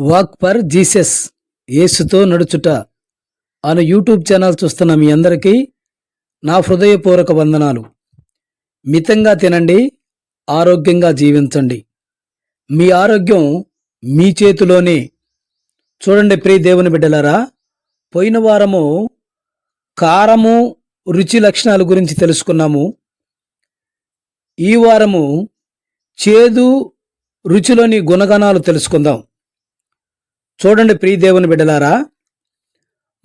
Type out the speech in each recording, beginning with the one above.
Walk for Jesus యేసుతో నడుచుట అను YouTube channel చూస్తున్న మీ అందరికీ నా హృదయపూర్వక వందనాలు. మితంగా తినండి ఆరోగ్యంగా జీవించండి. మీ ఆరోగ్యం మీ చేతిలోనే. చూడండి ప్రియ దేవుని బిడ్డలారా పోయిన వారము కారము రుచి లక్షణాల గురించి తెలుసుకున్నాము. ఈ వారము చేదు రుచిలోని గుణగణాలు తెలుసుకుందాం. చూడండి ప్రియదేవుని బిడ్డలారా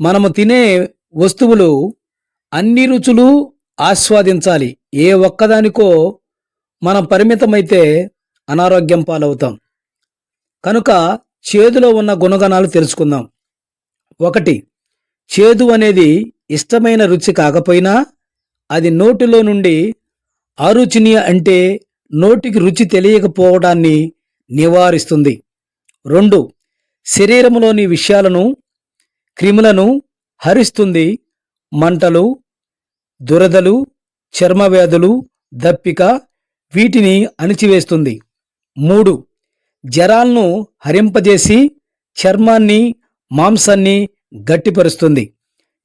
మనము తినే వస్తువులు అన్ని రుచులు ఆస్వాదించాలి. ఏ ఒక్కదానికో మనం పరిమితమైతే అనారోగ్యం పాలవుతాం. కనుక చేదులో ఉన్న గుణగణాలు తెలుసుకుందాం. ఒకటి చేదు అనేది ఇష్టమైన రుచి కాకపోయినా అది నోటిలో నుండి అరుచిని అంటే నోటికి రుచి తెలియకపోవడాన్ని నివారిస్తుంది. రెండు శరీరములోని విషయాలను క్రిములను హరిస్తుంది మంటలు దురదలు చర్మవ్యాధులు దప్పిక వీటిని అణిచివేస్తుంది. మూడు జరాలను హరింపజేసి చర్మాన్ని మాంసాన్ని గట్టిపరుస్తుంది.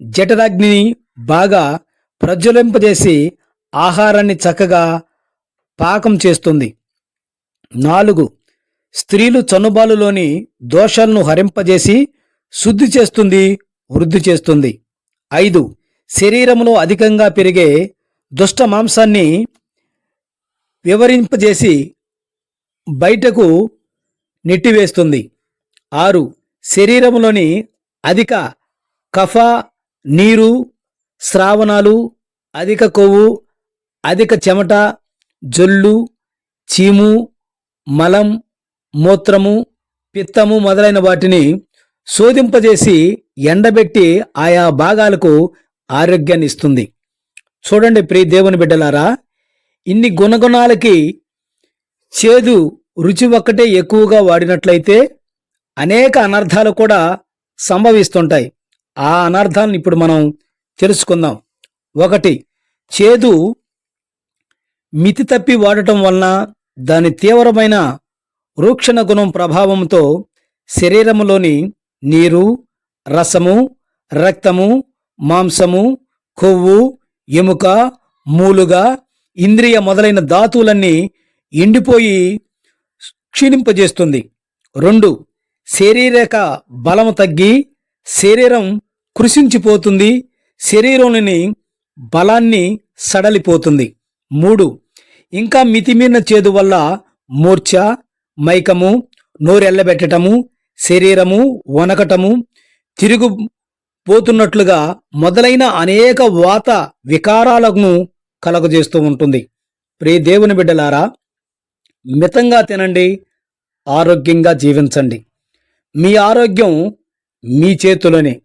జఠరాగ్నిని బాగా ప్రజ్వలింపజేసి ఆహారాన్ని చక్కగా పాకం చేస్తుంది. నాలుగు స్త్రీలు చనుబాలులోని దోషాలను హరింపజేసి శుద్ధి చేస్తుంది వృద్ధి చేస్తుంది. ఐదు శరీరంలో అధికంగా పెరిగే దుష్ట మాంసాన్ని వివరింపజేసి బయటకు నెట్టివేస్తుంది. ఆరు శరీరంలోని అధిక కఫ నీరు స్రావణాలు అధిక కొవ్వు అధిక చెమట జొల్లు చీము మలం మూత్రము పిత్తము మొదలైన వాటిని శోధింపజేసి ఎండబెట్టి ఆయా భాగాలకు ఆరోగ్యాన్ని ఇస్తుంది చూడండి ప్రియ దేవుని బిడ్డలారా ఇన్ని గుణగుణాలకి చేదు రుచి ఒక్కటే ఎక్కువగా వాడినట్లయితే అనేక అనర్థాలు కూడా సంభవిస్తుంటాయి. ఆ అనర్థాలను ఇప్పుడు మనం తెలుసుకుందాం. ఒకటి చేదు మితి తప్పి వాడటం వలన దాని తీవ్రమైన రూక్షణ గుణం ప్రభావంతో శరీరములోని నీరు రసము రక్తము మాంసము కొవ్వు ఎముక మూలుగా ఇంద్రియ మొదలైన ధాతువులన్నీ ఎండిపోయి క్షీణింపజేస్తుంది. రెండు శారీరక బలము తగ్గి శరీరం కృషించిపోతుంది శరీరంలోని బలాన్ని సడలిపోతుంది. మూడు ఇంకా మితిమీరిన చేదు వల్ల మూర్ఛ మైకము నోరెల్లబెట్టటము శరీరము వనకటము తిరుగు పోతున్నట్లుగా మొదలైన అనేక వాత వికారాలను కలగజేస్తూ ఉంటుంది. ప్రే దేవుని బిడ్డలారా మితంగా తినండి ఆరోగ్యంగా జీవించండి. మీ ఆరోగ్యం మీ చేతిలోనే.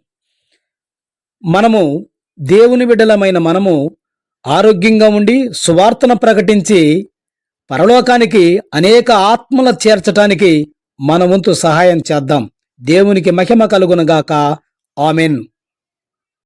మనము దేవుని బిడ్డలమైన మనము ఆరోగ్యంగా ఉండి సువార్తన ప్రకటించి పరలోకానికి అనేక ఆత్మల చేర్చటానికి మన వంతు సహాయం చేద్దాం. దేవునికి మహిమ కలుగునగాక. ఆమెన్.